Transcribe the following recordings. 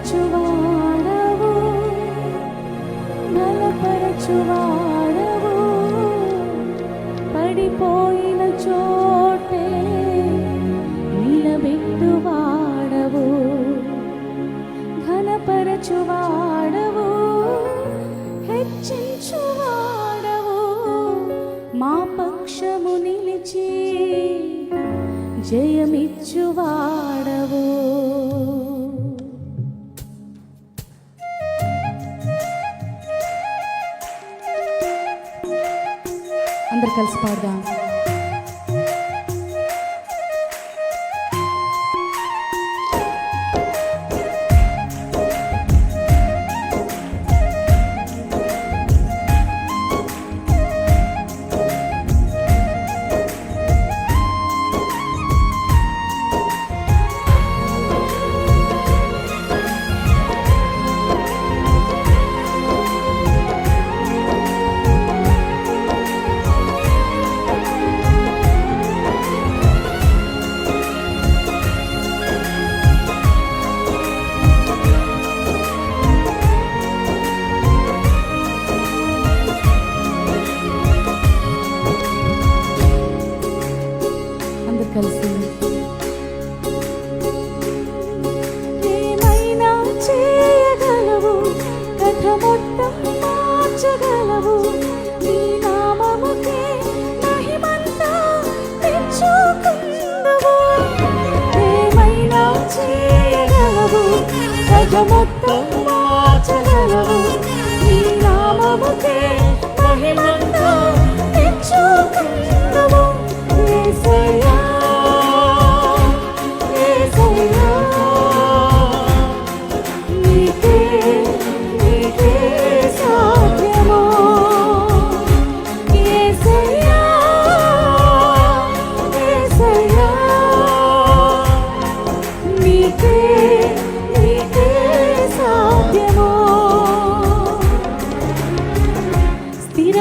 బలపరచువాడవు బలపరచువాడవు అందరు కలిసి పాడదాం. 多么。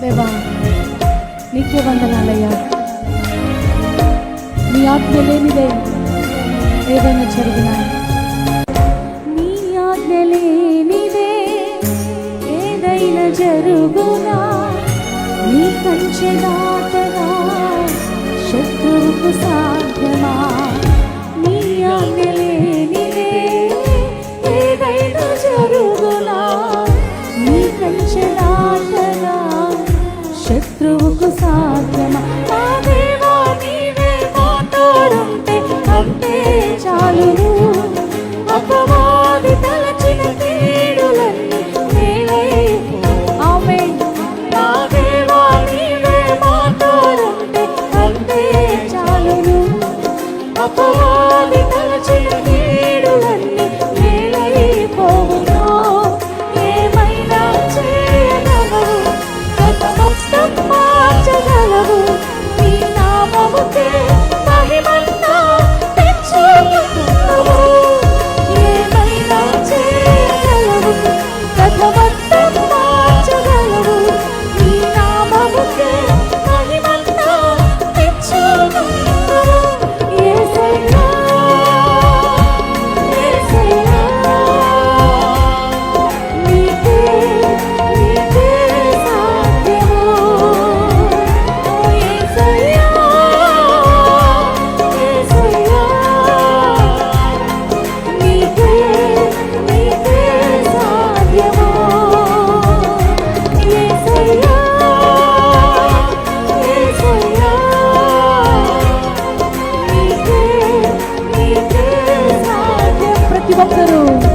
దేవా నీకే వందనాలయ్యా. నీ ఆజ్ఞ లేనిదే ఏదైనా జరిగినా. నీ ఆజ్ఞ లేనిదే ఏదైనా జరుగునా. నీ కంచె దాటగా శత్రువుకు సాధ్యమా. నీ ఆజ్ఞ Santuru.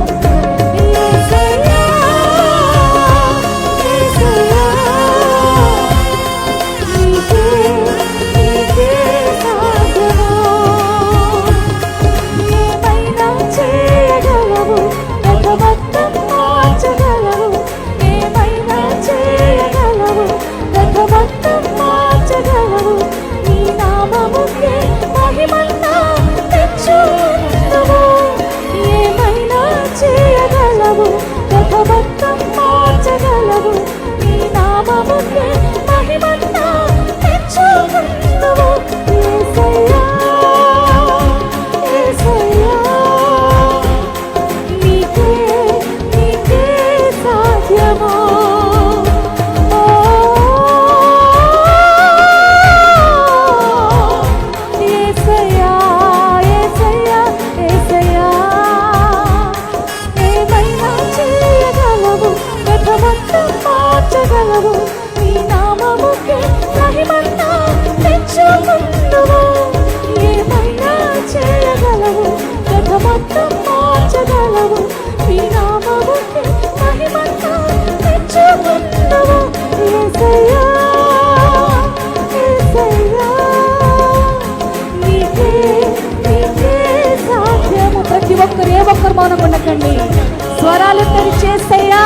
స్వరాలు తెరిచేసయ్యా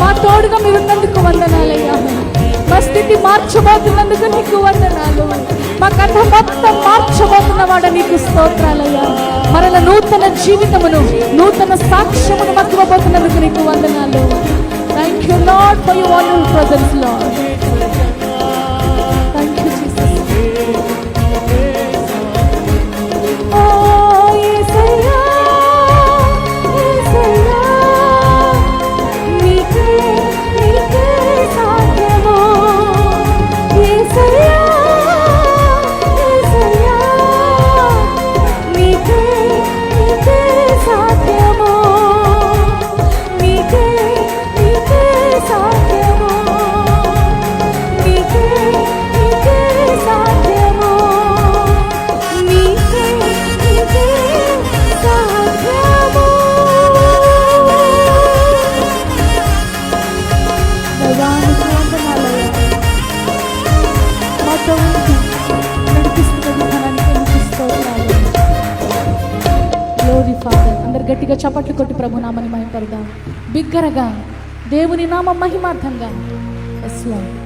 మా తోడుగా మీరు ఉన్నందుకు వందనాలయ్యా. మా స్థితి మార్చబోతున్నందుకు నీకు వందనాలు. మా కథ మొత్తం మార్చబోతున్నవాడ నీకు స్తోత్రాలయ్యా. మరల నూతన జీవితమును నూతన సాక్ష్యమును మక్కువబోతున్నందుకు నీకు వందనాలు. Thank you not for you volume ప్రజెన్స్లో గట్టిగా చప్పట్లు కొట్టి ప్రభు నామని మహిమ బిగ్గరగా దేవుని నామ మహిమార్థంగా. ఎస్